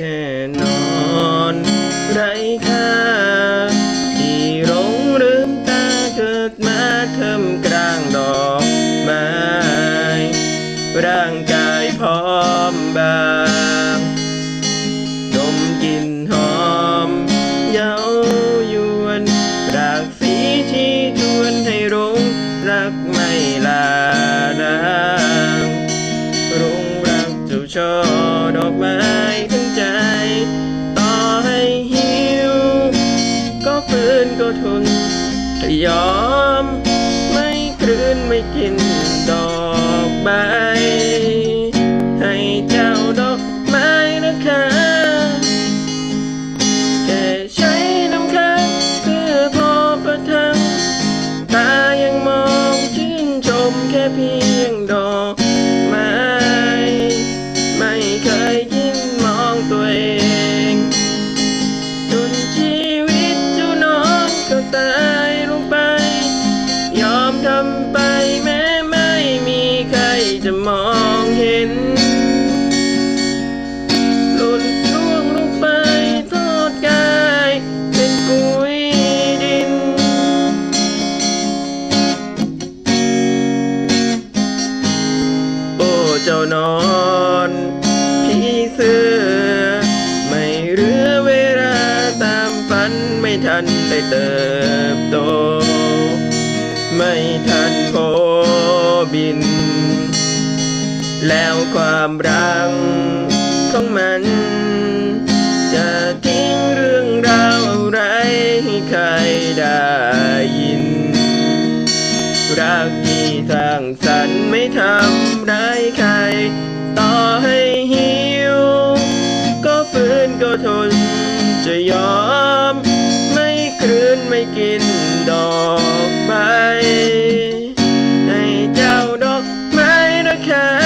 แค่นอนไรค่าที่หลงลืมตาเกิดมาเทิมกลางดอกไม้ร่างกายพร้อมบางดมกินหอม เย้ายวนรากสีที่ชวนให้รุงรักไม่ลาลางรุงรักจะชอดอกไม้ ฟืนก็ทนยอม ไม่ครืนไม่กินดอกใบ ให้เจ้าดอกไม้นะคะแค่ใช้น้ำค้างเพื่อพอประทังตายังมองชื่นชมแค่เพียง เห็น หล่นร่วงลงไปทอดกายเป็นปุ๋ยดิน โอ้เจ้านอนพี่เสือไม่เหลือเวลาตามฝันไม่ทันได้เติบโต ไม่ทันโผบิน แล้วความรักของมัน จะทิ้งเรื่องราวอะไรให้ใครได้ยิน รักที่สร้างสรรค์ไม่ทำร้ายใคร ต่อให้หิว ก็ฝืนก็ทนจะยอม ไม่ครืนไม่กินดอกไม้ให้เจ้าดอกไม้นะคะ